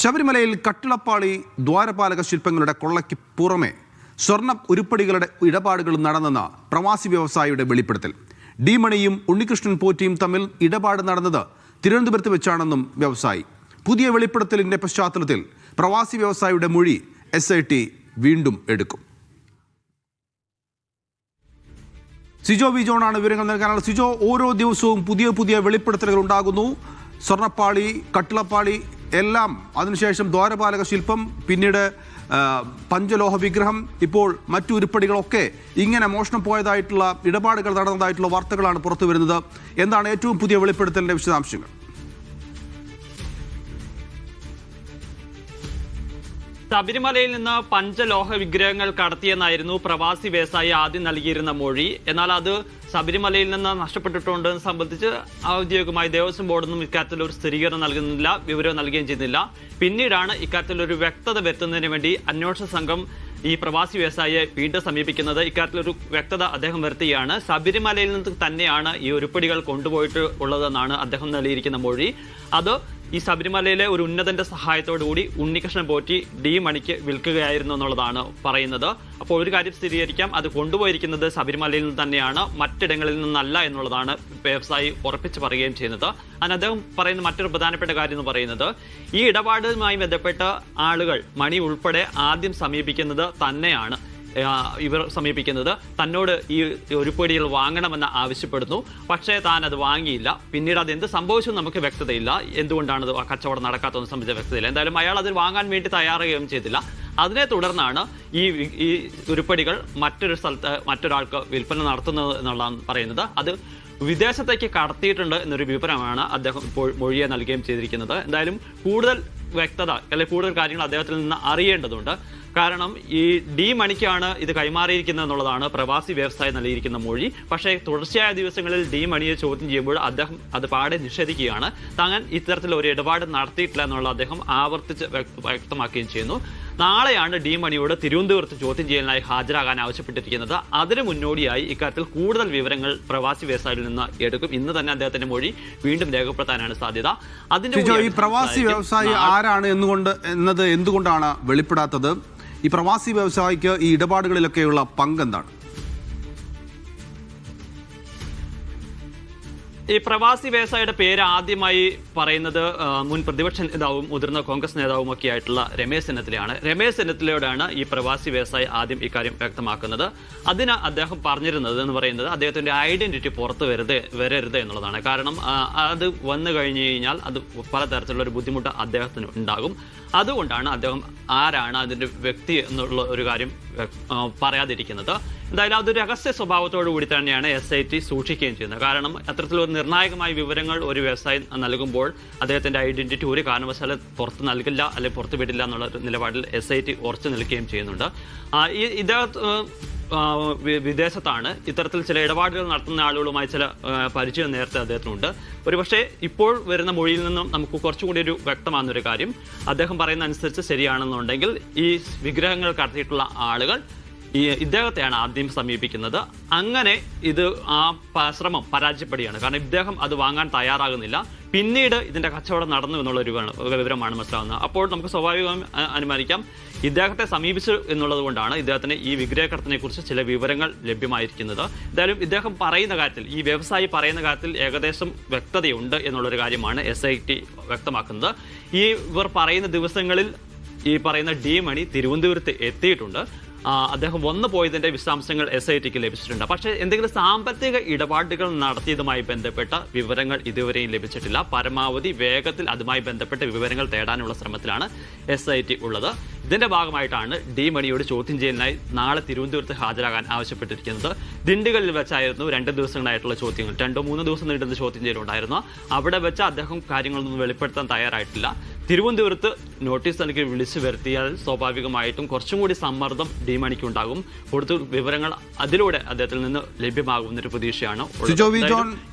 ശബരിമലയിൽ കട്ടിളപ്പാളി ദ്വാരപാലക ശില്പങ്ങളുടെ കൊള്ളയ്ക്ക് പുറമെ സ്വർണ ഉരുപ്പടികളുടെ ഇടപാടുകൾ നടന്നെന്ന പ്രവാസി വ്യവസായിയുടെ വെളിപ്പെടുത്തൽ. ഡി മണിയും ഉണ്ണികൃഷ്ണൻ പോറ്റിയും തമ്മിൽ ഇടപാട് നടന്നത് തിരുവനന്തപുരത്ത് വെച്ചാണെന്നും വ്യവസായി. പുതിയ വെളിപ്പെടുത്തലിന്റെ പശ്ചാത്തലത്തിൽ പ്രവാസി വ്യവസായിയുടെ മൊഴി എസ് വീണ്ടും എടുക്കും. സിജോ വി ജോണാണ് വിവരങ്ങൾ നൽകാനുള്ള സിജോ ഓരോ ദിവസവും പുതിയ പുതിയ വെളിപ്പെടുത്തലുകൾ ഉണ്ടാകുന്നു. സ്വർണപ്പാളി കട്ടിളപ്പാളി എല്ലാം. അതിനുശേഷം ദ്വാരപാലക ശില്പം പിന്നീട് പഞ്ചലോഹ വിഗ്രഹം ഇപ്പോൾ മറ്റു ഉരുപ്പടികളൊക്കെ ഇങ്ങനെ മോഷണം പോയതായിട്ടുള്ള ഇടപാടുകൾ നടന്നതായിട്ടുള്ള വാർത്തകളാണ് പുറത്തു വരുന്നത്. എന്താണ് ഏറ്റവും പുതിയ വെളിപ്പെടുത്തലിന്റെ വിശദാംശങ്ങൾ? ശബരിമലയിൽ നിന്ന് പഞ്ചലോഹ വിഗ്രഹങ്ങൾ കടത്തിയെന്നായിരുന്നു പ്രവാസി വ്യവസായി ആദ്യം നൽകിയിരുന്ന മൊഴി. എന്നാൽ അത് ശബരിമലയിൽ നിന്ന് നഷ്ടപ്പെട്ടിട്ടുണ്ടെന്ന് സംബന്ധിച്ച് ഔദ്യോഗികമായി ദേവസ്വം ബോർഡൊന്നും ഇക്കാര്യത്തിൽ ഒരു സ്ഥിരീകരണം നൽകുന്നില്ല വിവരം നൽകുകയും ചെയ്യുന്നില്ല. പിന്നീടാണ് ഇക്കാര്യത്തിൽ ഒരു വ്യക്തത വരുത്തുന്നതിന് വേണ്ടി അന്വേഷണ സംഘം ഈ പ്രവാസി വ്യവസായിയെ വീണ്ടും സമീപിക്കുന്നത്. ഇക്കാര്യത്തിലൊരു വ്യക്തത അദ്ദേഹം വരുത്തുകയാണ്. ശബരിമലയിൽ നിന്ന് തന്നെയാണ് ഈ ഉരുപ്പടികൾ കൊണ്ടുപോയിട്ട് ഉള്ളതെന്നാണ് അദ്ദേഹം നൽകിയിരിക്കുന്ന മൊഴി. അത് ഈ ശബരിമലയിലെ ഒരു ഉന്നതന്റെ സഹായത്തോടു കൂടി ഉണ്ണികൃഷ്ണൻ പോറ്റി ഡി മണിക്ക് വിൽക്കുകയായിരുന്നു എന്നുള്ളതാണ് പറയുന്നത്. അപ്പോൾ ഒരു കാര്യം സ്ഥിരീകരിക്കാം. അത് കൊണ്ടുപോയിരിക്കുന്നത് ശബരിമലയിൽ നിന്ന് തന്നെയാണ് മറ്റിടങ്ങളിൽ നിന്നല്ല എന്നുള്ളതാണ് വ്യവസായി ഉറപ്പിച്ച് പറയുകയും ചെയ്യുന്നത്. അതിന് അദ്ദേഹം പറയുന്ന മറ്റൊരു പ്രധാനപ്പെട്ട കാര്യം എന്ന് പറയുന്നത് ഈ ഇടപാടുമായി ബന്ധപ്പെട്ട ആളുകൾ മണി ഉൾപ്പെടെ ആദ്യം സമീപിക്കുന്നത് തന്നെയാണ്. ഇവർ സമീപിക്കുന്നത്. തന്നോട് ഈ ഉരുപ്പടികൾ വാങ്ങണമെന്ന് ആവശ്യപ്പെടുന്നു. പക്ഷേ താൻ അത് വാങ്ങിയില്ല. പിന്നീട് അത് എന്ത് സംഭവിച്ചു നമുക്ക് വ്യക്തതയില്ല. എന്തുകൊണ്ടാണ് അത് കച്ചവടം നടക്കാത്തതെന്ന് സംബന്ധിച്ച വ്യക്തതയില്ല. എന്തായാലും അയാൾ അത് വാങ്ങാൻ വേണ്ടി തയ്യാറാകുകയും ചെയ്തില്ല. അതിനെ തുടർന്നാണ് ഈ ഈ ഉരുപ്പടികൾ മറ്റൊരു സ്ഥലത്ത് മറ്റൊരാൾക്ക് വിൽപ്പന നടത്തുന്നത് എന്നുള്ളതാണ് പറയുന്നത്. അത് വിദേശത്തേക്ക് കടത്തിയിട്ടുണ്ട് എന്നൊരു വിവരമാണ് അദ്ദേഹം ഇപ്പോൾ മൊഴിയെ നൽകുകയും ചെയ്തിരിക്കുന്നത്. എന്തായാലും കൂടുതൽ വ്യക്തത അല്ലെങ്കിൽ കൂടുതൽ കാര്യങ്ങൾ അദ്ദേഹത്തിൽ നിന്ന് അറിയേണ്ടതുണ്ട്. കാരണം ഈ ഡി മണിക്കാണ് ഇത് കൈമാറിയിരിക്കുന്നത് എന്നുള്ളതാണ് പ്രവാസി വ്യവസായി നൽകിയിരിക്കുന്ന മൊഴി. പക്ഷേ തുടർച്ചയായ ദിവസങ്ങളിൽ ഡി മണിയെ ചോദ്യം ചെയ്യുമ്പോൾ അദ്ദേഹം അത് പാടെ നിഷേധിക്കുകയാണ്. താൻ ഇത്തരത്തിൽ ഒരു ഇടപാട് നടത്തിയിട്ടില്ല എന്നുള്ള അദ്ദേഹം ആവർത്തിച്ച് വ്യക്തമാക്കുകയും ചെയ്യുന്നു. നാളെയാണ് ഡി മണിയോട് തിരുവനന്തപുരത്ത് ചോദ്യം ചെയ്യലിനായി ഹാജരാകാൻ ആവശ്യപ്പെട്ടിരിക്കുന്നത്. അതിന് മുന്നോടിയായി ഇക്കാര്യത്തിൽ കൂടുതൽ വിവരങ്ങൾ പ്രവാസി വ്യവസായിയിൽ നിന്ന് എടുക്കും. ഇന്ന് തന്നെ അദ്ദേഹത്തിന്റെ മൊഴി വീണ്ടും രേഖപ്പെടുത്താനാണ് സാധ്യത. അതിന്റെ ഈ പ്രവാസി വ്യവസായി ആരാണ് എന്നുകൊണ്ട് എന്നത് എന്തുകൊണ്ടാണ് വെളിപ്പെടാത്തത്? ഈ പ്രവാസി വ്യവസായിക്ക് ഈ ഇടപാടുകളിലൊക്കെയുള്ള പങ്ക് ഈ പ്രവാസി വ്യവസായിയുടെ പേര് ആദ്യമായി പറയുന്നത് മുൻ പ്രതിപക്ഷ നേതാവും മുതിർന്ന കോൺഗ്രസ് നേതാവും ഒക്കെ ആയിട്ടുള്ള രമേശ് ചെന്നിത്തലയാണ്. രമേശ് ചെന്നിത്തലയോടാണ് ഈ പ്രവാസി വ്യവസായി ആദ്യം ഇക്കാര്യം വ്യക്തമാക്കുന്നത്. അതിന് അദ്ദേഹം പറഞ്ഞിരുന്നത് എന്ന് പറയുന്നത് അദ്ദേഹത്തിന്റെ ഐഡന്റിറ്റി പുറത്ത് വരുത് വരരുത് എന്നുള്ളതാണ്. കാരണം അത് വന്നു കഴിഞ്ഞു കഴിഞ്ഞാൽ അത് പലതരത്തിലുള്ള ഒരു ബുദ്ധിമുട്ട് അദ്ദേഹത്തിന് ഉണ്ടാകും. അതുകൊണ്ടാണ് അദ്ദേഹം ആരാണ് അതിന്റെ വ്യക്തി എന്നുള്ള ഒരു കാര്യം പറയാതിരിക്കുന്നത്. എന്തായാലും അതൊരു രഹസ്യ സ്വഭാവത്തോടു കൂടി തന്നെയാണ് എസ് ഐ ടി സൂക്ഷിക്കുകയും ചെയ്യുന്നത്. കാരണം അത്തരത്തിലൊരു നിർണായകമായ വിവരങ്ങൾ ഒരു വ്യവസായി നൽകുമ്പോൾ അദ്ദേഹത്തിന്റെ ഐഡന്റിറ്റി ഒരു കാരണവശാലും പുറത്ത് നൽകില്ല അല്ലെങ്കിൽ പുറത്ത് വിടില്ല എന്നുള്ള നിലപാടിൽ എസ് ഐ ടി ഉറച്ചു നിൽക്കുകയും ചെയ്യുന്നുണ്ട്. ഈ ഇദ്ദേഹത്ത് വിദേശത്താണ്. ഇത്തരത്തിൽ ചില ഇടപാടുകൾ നടത്തുന്ന ആളുകളുമായി ചില പരിചയം നേരത്തെ അദ്ദേഹത്തിനുണ്ട്. ഒരുപക്ഷെ ഇപ്പോൾ വരുന്ന മൊഴിയിൽ നിന്നും നമുക്ക് കുറച്ചുകൂടി ഒരു വ്യക്തമാകുന്നൊരു കാര്യം. അദ്ദേഹം പറയുന്ന അനുസരിച്ച് ശരിയാണെന്നുണ്ടെങ്കിൽ ഈ വിഗ്രഹങ്ങൾ കടത്തിയിട്ടുള്ള ആളുകൾ ഈ ഇദ്ദേഹത്തെയാണ് ആദ്യം സമീപിക്കുന്നത്. അങ്ങനെ ഇത് ആ ശ്രമം പരാജയപ്പെടുകയാണ്. കാരണം ഇദ്ദേഹം അത് വാങ്ങാൻ തയ്യാറാകുന്നില്ല. പിന്നീട് ഇതിന്റെ കച്ചവടം നടന്നു എന്നുള്ള ഒരു വിവര- വിവരമാണ് മനസ്സിലാവുന്നത്. അപ്പോൾ നമുക്ക് സ്വാഭാവികമായി അനുമാനിക്കാം. ഇദ്ദേഹത്തെ സമീപിച്ചു എന്നുള്ളത് കൊണ്ടാണ് ഇദ്ദേഹത്തിന് ഈ വിഗ്രഹക്കടത്തിനെ കുറിച്ച് ചില വിവരങ്ങൾ ലഭ്യമായിരിക്കുന്നത്. എന്തായാലും ഇദ്ദേഹം പറയുന്ന കാര്യത്തിൽ ഈ വ്യവസായി പറയുന്ന കാര്യത്തിൽ ഏകദേശം വ്യക്തതയുണ്ട് എന്നുള്ളൊരു കാര്യമാണ് എസ് ഐ ടി വ്യക്തമാക്കുന്നത്. ഈ ഇവർ പറയുന്ന ദിവസങ്ങളിൽ ഈ പറയുന്ന ഡി മണി തിരുവനന്തപുരത്ത് എത്തിയിട്ടുണ്ട്. അദ്ദേഹം വന്നു പോയതിന്റെ വിശദാംശങ്ങൾ എസ് ഐ ടിക്ക് ലഭിച്ചിട്ടുണ്ട്. പക്ഷേ എന്തെങ്കിലും സാമ്പത്തിക ഇടപാടുകൾ നടത്തിയതുമായി ബന്ധപ്പെട്ട വിവരങ്ങൾ ഇതുവരെയും ലഭിച്ചിട്ടില്ല. പരമാവധി വേഗത്തിൽ അതുമായി ബന്ധപ്പെട്ട വിവരങ്ങൾ തേടാനുള്ള ശ്രമത്തിലാണ് എസ് ഐ ടി ഉള്ളത്. ഇതിന്റെ ഭാഗമായിട്ടാണ് ഡി മണിയോട് ചോദ്യം ചെയ്യലിനായി നാളെ തിരുവനന്തപുരത്ത് ഹാജരാകാൻ ആവശ്യപ്പെട്ടിരിക്കുന്നത്. ദിണ്ടുകളിൽ വെച്ചായിരുന്നു രണ്ട് ദിവസങ്ങളായിട്ടുള്ള ചോദ്യങ്ങൾ. രണ്ടോ മൂന്നോ ദിവസം നീണ്ടുന്ന ചോദ്യം ചെയ്യലുണ്ടായിരുന്നു. അവിടെ വെച്ച് അദ്ദേഹം കാര്യങ്ങളൊന്നും വെളിപ്പെടുത്താൻ തയ്യാറായിട്ടില്ല. തിരുവനന്തപുരത്ത് നോട്ടീസ് തനിക്ക് വിളിച്ചു വരുത്തിയാൽ സ്വാഭാവികമായിട്ടും കുറച്ചും കൂടി സമ്മർദ്ദം ഡിമണിക്ക് ഉണ്ടാകും. കൂടുതൽ വിവരങ്ങൾ അതിലൂടെ അദ്ദേഹത്തിൽ നിന്ന് ലഭ്യമാകുമെന്നൊരു ഒരു പ്രതീക്ഷയാണ്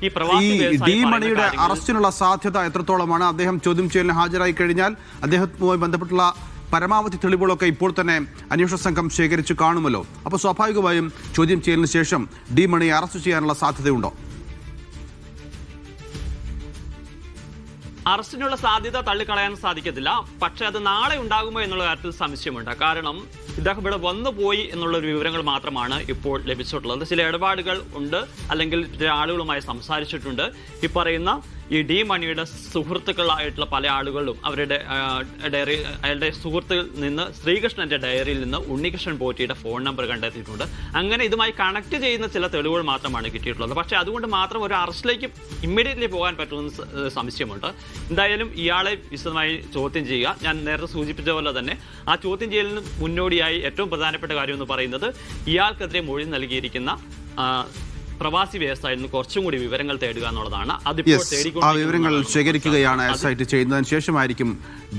ഈ പ്രവാസി ഈ വ്യവസായി ഡി പറയുന്ന മണിയുടെ കാര്യങ്ങൾ- അറസ്റ്റിനുള്ള സാധ്യത എത്രത്തോളമാണ്? അദ്ദേഹം ചോദ്യം ചെയ്യലിന് ഹാജരായി കഴിഞ്ഞാൽ അദ്ദേഹവുമായി ബന്ധപ്പെട്ടുള്ള പരമാവധി തെളിവുകളൊക്കെ ഇപ്പോൾ തന്നെ അന്വേഷണ സംഘം ശേഖരിച്ച് കാണുമല്ലോ. അപ്പോൾ സ്വാഭാവികമായും ചോദ്യം ചെയ്യലിന് ശേഷം ഡി മണിയെ അറസ്റ്റ് ചെയ്യാനുള്ള സാധ്യതയുണ്ടോ? അറസ്റ്റിനുള്ള സാധ്യത തള്ളിക്കളയാൻ സാധിക്കത്തില്ല. പക്ഷേ അത് നാളെ ഉണ്ടാകുമോ എന്നുള്ള കാര്യത്തിൽ സംശയമുണ്ട്. കാരണം ഇദ്ദേഹം ഇവിടെ വന്നു പോയി എന്നുള്ള ഒരു വിവരങ്ങൾ മാത്രമാണ് ഇപ്പോൾ ലഭിച്ചിട്ടുള്ളത്. ചില ഇടപാടുകൾ ഉണ്ട് അല്ലെങ്കിൽ ചില ആളുകളുമായി സംസാരിച്ചിട്ടുണ്ട്. ഈ പറയുന്ന ഈ ഡി മണിയുടെ സുഹൃത്തുക്കളായിട്ടുള്ള പല ആളുകളും അവരുടെ ഡയറി അയാളുടെ സുഹൃത്തിൽ നിന്ന് ശ്രീകൃഷ്ണന്റെ ഡയറിയിൽ നിന്ന് ഉണ്ണികൃഷ്ണൻ പോറ്റിയുടെ ഫോൺ നമ്പർ കണ്ടെത്തിയിട്ടുണ്ട്. അങ്ങനെ ഇതുമായി കണക്ട് ചെയ്യുന്ന ചില തെളിവുകൾ മാത്രമാണ് കിട്ടിയിട്ടുള്ളത്. പക്ഷേ അതുകൊണ്ട് മാത്രം ഒരു അറസ്റ്റിലേക്ക് ഇമ്മീഡിയറ്റ്ലി പോകാൻ പറ്റുമെന്ന് സംശയമുണ്ട്. എന്തായാലും ഇയാളെ വിശദമായി ചോദ്യം ചെയ്യുക. ഞാൻ നേരത്തെ സൂചിപ്പിച്ച പോലെ തന്നെ ആ ചോദ്യം ചെയ്യലിന് മുന്നോടിയായി ഏറ്റവും പ്രധാനപ്പെട്ട കാര്യം എന്ന് പറയുന്നത് ഇയാൾക്കെതിരെ മൊഴി നൽകിയിരിക്കുന്ന പ്രവാസി വ്യവസായിൽ നിന്ന് കുറച്ചും കൂടി വിവരങ്ങൾ തേടുക എന്നുള്ളതാണ്. അതിപ്പോൾ ആ വിവരങ്ങൾ ശേഖരിക്കുകയാണ് എസ് ഐ ടി ചെയ്യുന്നതിന് ശേഷമായിരിക്കും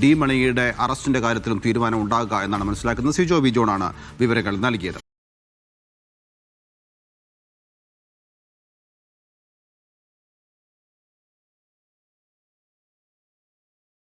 ഡി മണിയുടെ അറസ്റ്റിന്റെ കാര്യത്തിലും തീരുമാനം ഉണ്ടാകുക എന്നാണ് മനസ്സിലാക്കുന്നത്. സിജോ ബിജോണാണ് വിവരങ്ങൾ നൽകിയത്.